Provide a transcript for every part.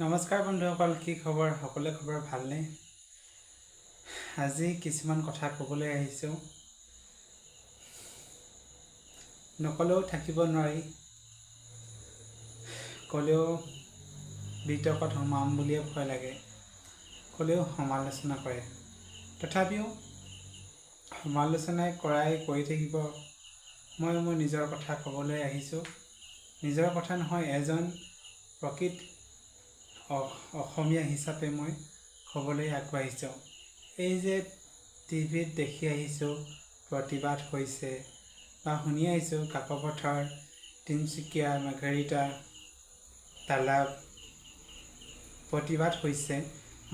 নমস্কাৰ বন্ধুসকল কি খবৰ? সকলোৰে খবৰ ভালনে? আজি কিছুমান কথা ক'বলৈ আহিছোঁ। নক'লেও থাকিব নোৱাৰি। ক'লেও বিতৰ্কত সোমাম বুলিয়ে ভয় লাগে। ক'লেও সমালোচনা কৰে। তথাপিও সমালোচনাই কৰাই কৰি থাকিব। মই মোৰ নিজৰ কথা ক'বলৈ আহিছোঁ। নিজৰ কথা নহয় এজন প্ৰকৃত অসমীয়া হিচাপে মই ক'বলৈ আগবাঢ়িছোঁ। এই যে টিভিত দেখি আহিছোঁ প্ৰতিবাদ হৈছে বা শুনি আহিছোঁ কাকপথাৰ তিনিচুকীয়া মাৰ্ঘেৰিটা তালাব প্ৰতিবাদ হৈছে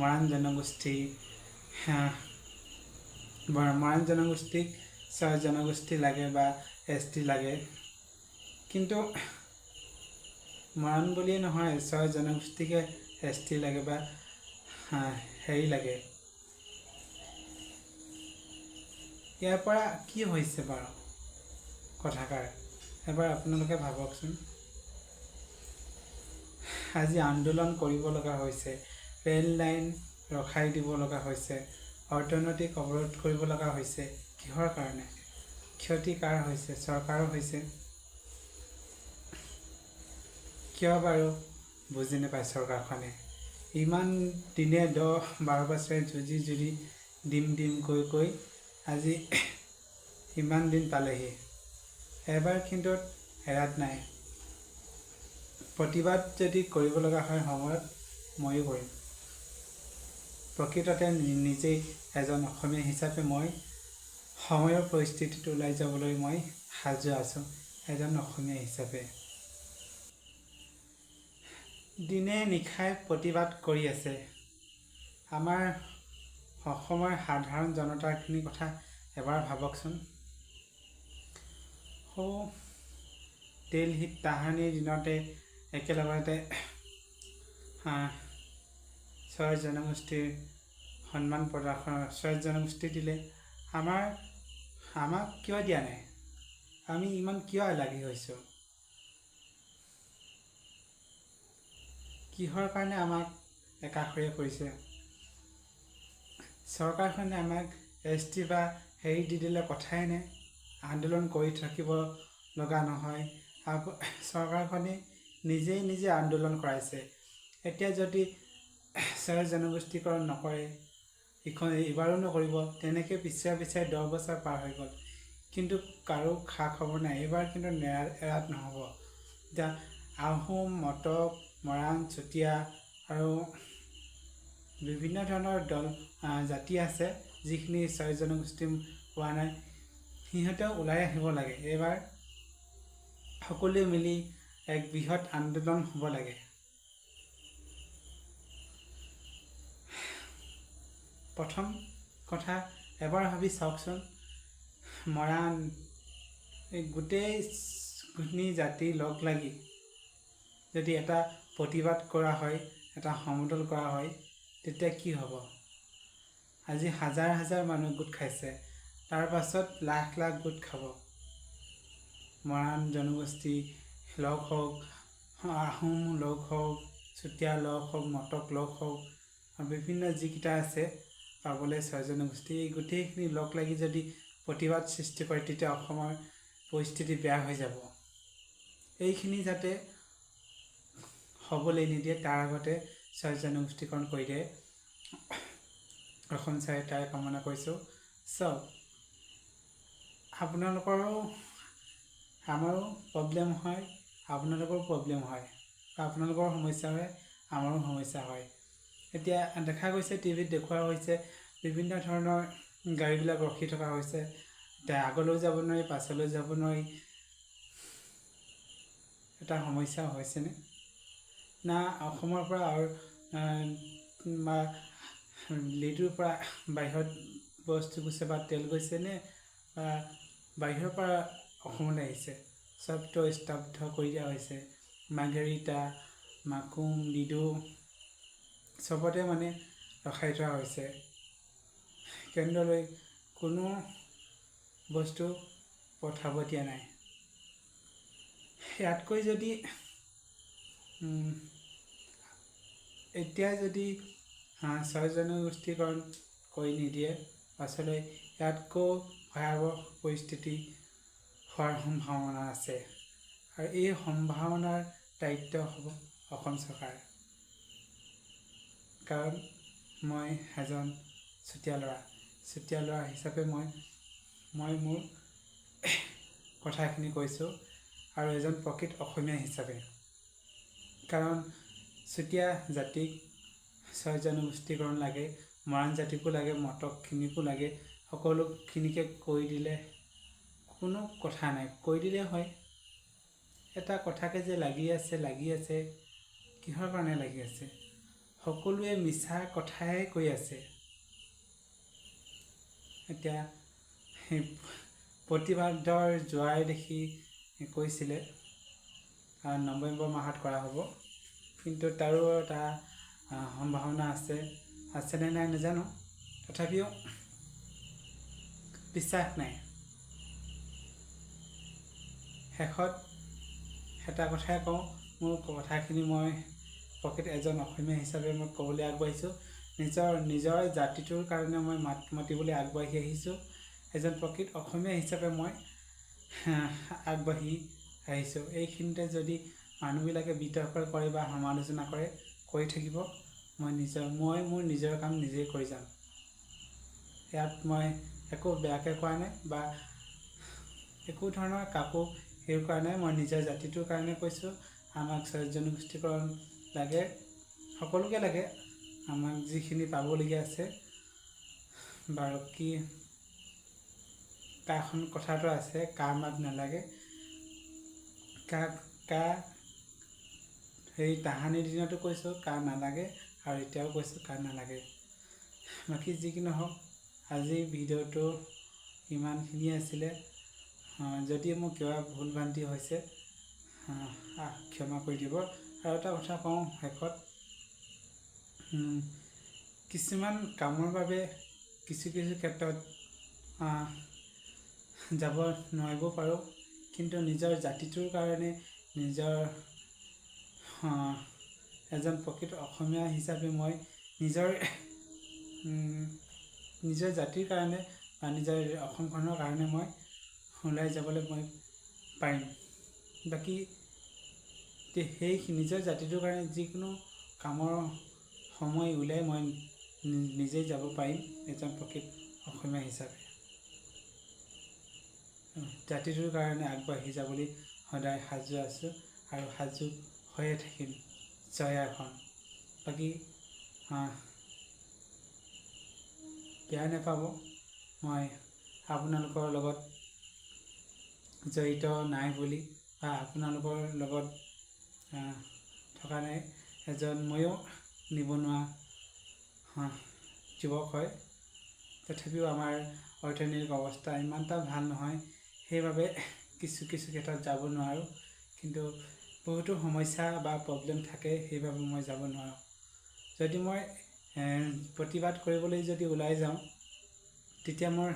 মৰাণ জনগোষ্ঠী মৰাণ জনগোষ্ঠীক ছয় জনগোষ্ঠী লাগে বা এছ টি লাগে। কিন্তু মৰাণ বুলিয়ে নহয় ছয় জনগোষ্ঠীকে এছ টি লাগে বা হেৰি লাগে। ইয়াৰ পৰা কি হৈছে বাৰু? কথাষাৰ এবাৰ আপোনালোকে ভাবকচোন। আজি আন্দোলন কৰিব লগা হৈছে ৰেল লাইন ৰখাই দিব লগা হৈছে অৰ্থনৈতিক অৱৰোধ কৰিব লগা হৈছে কিহৰ কাৰণে? ক্ষতি কাৰ হৈছে? চৰকাৰৰ হৈছে? কিয় বাৰু? বুজি নাপায় চৰকাৰখনে ইমান দিনে দহ বাৰ বছৰে যুঁজি যুঁজি দিম দিম কৈ কৈ আজি ইমান দিন পালেহি। এবাৰ কিন্তু এৰাত নাই। প্ৰতিবাদ যদি কৰিব লগা হয় সময়ত ময়ো কৰিম। প্ৰকৃততে নিজেই এজন অসমীয়া হিচাপে মই সময়ৰ পৰিস্থিতিত ওলাই যাবলৈ মই সাজু আছোঁ এজন অসমীয়া হিচাপে। দিনে নিশাই প্ৰতিবাদ কৰি আছে। আমাৰ অসমৰ সাধাৰণ জনতাখিনিৰ কথা এবাৰ ভাবকচোন। সৌ দিল্লীত তাহানিৰ দিনতে একেলগতে ছয় জনগোষ্ঠীৰ সন্মান প্ৰদৰ্শন ছয় জনগোষ্ঠী দিলে আমাৰ আমাক কিয় দিয়া নাই? আমি ইমান কিয় এলাগী হৈছোঁ? কিহৰ কাৰণে আমাক একাষৰীয়া কৰিছে? চৰকাৰখনে আমাক এছ টি বা হেৰি দি দিলে কথাই নাই। আন্দোলন কৰি থাকিব লগা নহয়। চৰকাৰখনে নিজেই নিজে আন্দোলন কৰাইছে। এতিয়া যদি ছয় জনগোষ্ঠীকৰণ নকৰে ইখন এইবাৰো নকৰিব তেনেকৈ পিছুৱাই পিছুৱাই দহ বছৰ পাৰ হৈ গ'ল। কিন্তু কাৰো খা খবৰ নাই। এইবাৰ কিন্তু নেৰা এৰাত নহ'ব। এতিয়া আহোম মটক মৰাণ চুতীয়া আৰু বিভিন্ন ধৰণৰ দল জাতি আছে যিখিনি ছয় জনগোষ্ঠী পোৱা নাই। সিহঁতেও ওলাই আহিব লাগে। এইবাৰ সকলোৱে মিলি এক বৃহৎ আন্দোলন হ'ব লাগে। প্ৰথম কথা এবাৰ ভাবি চাওকচোন মৰাণ গোটেইখিনি জাতি লগ লাগি যদি এটা প্ৰতিবাদ কৰা হয় এটা সমদল কৰা হয় তেতিয়া কি হ'ব? আজি হাজাৰ হাজাৰ মানুহ গোট খাইছে তাৰ পাছত লাখ লাখ গোট খাব। মৰাণ জনগোষ্ঠী লগ হওক আহোম লগ হওক চুতীয়া লগ হওক মটক লগ হওক বিভিন্ন যিকেইটা আছে পাবলৈ ছয় জনগোষ্ঠী এই গোটেইখিনি লগ লাগি যদি প্ৰতিবাদ সৃষ্টি কৰে তেতিয়া অসমৰ পৰিস্থিতি বেয়া হৈ যাব। এইখিনি যাতে হ'বলৈ নিদিয়ে তাৰ আগতে ছয় জনগোষ্ঠীকৰণ কৰি দিয়ে অসম চাই তাই কামনা কৰিছোঁ। চাওক আপোনালোকৰো আমাৰো প্ৰব্লেম হয় আপোনালোকৰো প্ৰব্লেম হয় বা আপোনালোকৰ সমস্যা হয় আমাৰো সমস্যা হয়। এতিয়া দেখা গৈছে টিভিত দেখুওৱা হৈছে বিভিন্ন ধৰণৰ গাড়ীবিলাক ৰখি থকা হৈছে। এতিয়া আগলৈও যাব নোৱাৰি পাছলৈ যাব নোৱাৰি। এটা সমস্যা হৈছেনে না অসমৰ পৰা আৰু বা লিডুৰ পৰা বাহিৰত বস্তু গৈছে বা তেল গৈছে নে বা বাহিৰৰ পৰা অসমলৈ আহিছে। চবটো স্তব্ধ কৰি দিয়া হৈছে। মাৰ্ঘেৰিটা মাকুম লিডু চবতে মানে ৰখাই থোৱা হৈছে। কেন্দ্ৰলৈ কোনো বস্তু পঠাব দিয়া নাই। ইয়াতকৈ যদি এতিয়া যদি ছয় জনগোষ্ঠীকৰণ কৰি নিদিয়ে পাছলৈ ইয়াতকৈ ভয়াৱহ পৰিস্থিতি হোৱাৰ সম্ভাৱনা আছে। আৰু এই সম্ভাৱনাৰ দায়িত্ব হ'ব অসম চৰকাৰ। কাৰণ মই এজন চুতীয়া ল'ৰা। চুতীয়া ল'ৰা হিচাপে মই মই মোৰ কথাখিনি কৈছোঁ। আৰু এজন প্ৰকৃত অসমীয়া হিচাপে। কাৰণ চুতীয়া জাতিক ছয় জনগোষ্ঠীকৰণ লাগে, মৰাণ জাতিকো লাগে, মটকখিনিকো লাগে। সকলোখিনিকে কৰি দিলে কোনো কথা নাই। কৰি দিলে হয়। এটা কথাকে যে লাগি আছে লাগি আছে, কিহৰ কাৰণে লাগি আছে? সকলোৱে মিছা কথাই কৈ আছে। এতিয়া সেই প্ৰতিবাদৰ জোৱাৰ দেখি কৈছিলে নৱেম্বৰ মাহত কৰা হ'ব। কিন্তু তাৰো এটা সম্ভাৱনা আছে। আছেনে নাই নাজানো। তথাপিও বিশ্বাস নাই। শেষত এটা কথাই কওঁ মোৰ কথাখিনি মই প্ৰকৃত এজন অসমীয়া হিচাপে মই ক'বলৈ আগবাঢ়িছোঁ। নিজৰ নিজৰ জাতিটোৰ কাৰণে মই মাত মাতিবলৈ আগবাঢ়ি আহিছোঁ। এজন প্ৰকৃত অসমীয়া হিচাপে মই আগবাঢ়ি আহিছোঁ। এইখিনিতে যদি মানুহবিলাকে বিতৰ্ক কৰে বা সমালোচনা কৰে কৰি থাকিব। মই নিজৰ মই মোৰ নিজৰ কাম নিজেই কৰি যাম। ইয়াত মই একো বেয়াকৈ কোৱা নাই বা একো ধৰণৰ কাকো হেৰি কৰা নাই। মই নিজৰ জাতিটোৰ কাৰণে কৈছোঁ আমাক জনগোষ্ঠীকৰণ লাগে সকলোকে লাগে আমাক যিখিনি পাবলগীয়া আছে। বাৰু কি কাখন কথাটো আছে কা আমাক নালাগে কা কা সেই তাহানিৰ দিনতো কৈছোঁ কা নালাগে আৰু এতিয়াও কৈছোঁ কা নালাগে। বাকী যি কি নহওক আজিৰ ভিডিঅ'টো ইমানখিনিয়ে আছিলে। যদি মোৰ কিবা ভুল ভ্ৰান্তি হৈছে ক্ষমা কৰি দিব। আৰু এটা কথা কওঁ শেষত কিছুমান কামৰ বাবে কিছু কিছু ক্ষেত্ৰত যাব নোৱাৰিব পাৰোঁ। কিন্তু নিজৰ জাতিটোৰ কাৰণে নিজৰ এজন প্ৰকৃত অসমীয়া হিচাপে মই নিজৰ নিজৰ জাতিৰ কাৰণে বা নিজৰ অসমখনৰ কাৰণে মই ওলাই যাবলৈ মই পাৰিম। বাকী সেই নিজৰ জাতিটোৰ কাৰণে যিকোনো কামৰ সময় উলিয়াই মই নিজেই যাব পাৰিম এজন প্ৰকৃত অসমীয়া হিচাপে। জাতিটোৰ কাৰণে আগবাঢ়ি যাবলৈ সদায় সাজু আছোঁ আৰু সাজু হৈয়ে থাকিম জয় আসন বাকী বেয়া নাপাব মই আপোনালোকৰ লগত। জড়িত নাই বুলি বা আপোনালোকৰ লগত থকা নাই। এজন ময়ো নিবনুৱা যুৱক হয়। তথাপিও আমাৰ অৰ্থনৈতিক অৱস্থা ইমান এটা ভালো নহয়। সেইবাবে কিছু কিছু ক্ষেত্ৰত যাব নোৱাৰোঁ। কিন্তু বহুতো সমস্যা বা প্ৰব্লেম থাকে সেইবাবে মই যাব নোৱাৰোঁ। যদি মই প্ৰতিবাদ কৰিবলৈ যদি ওলাই যাওঁ তেতিয়া মোৰ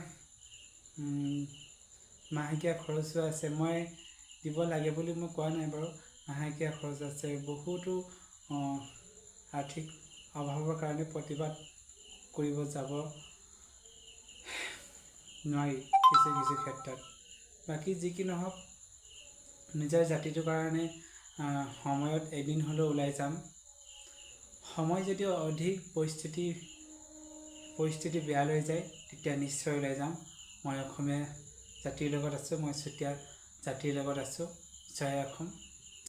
মাহেকীয়া খৰচো আছে। মই দিব লাগে বুলি মই কোৱা নাই বাৰু মাহেকীয়া খৰচ আছে। বহুতো আৰ্থিক অভাৱৰ কাৰণে প্ৰতিবাদ কৰিব যাব নোৱাৰি কিছু কিছু ক্ষেত্ৰত। বাকী যি কি নহওক নিজৰ জাতিটোৰ কাৰণে সময়ত এদিন হ'লেও ওলাই যাম। সময় যদি অধিক পৰিস্থিতি পৰিস্থিতি বেয়ালৈ যায় তেতিয়া নিশ্চয় ওলাই যাম। মই অসমীয়া জাতিৰ লগত আছোঁ মই চুতীয়া জাতিৰ লগত আছোঁ জয় অসম।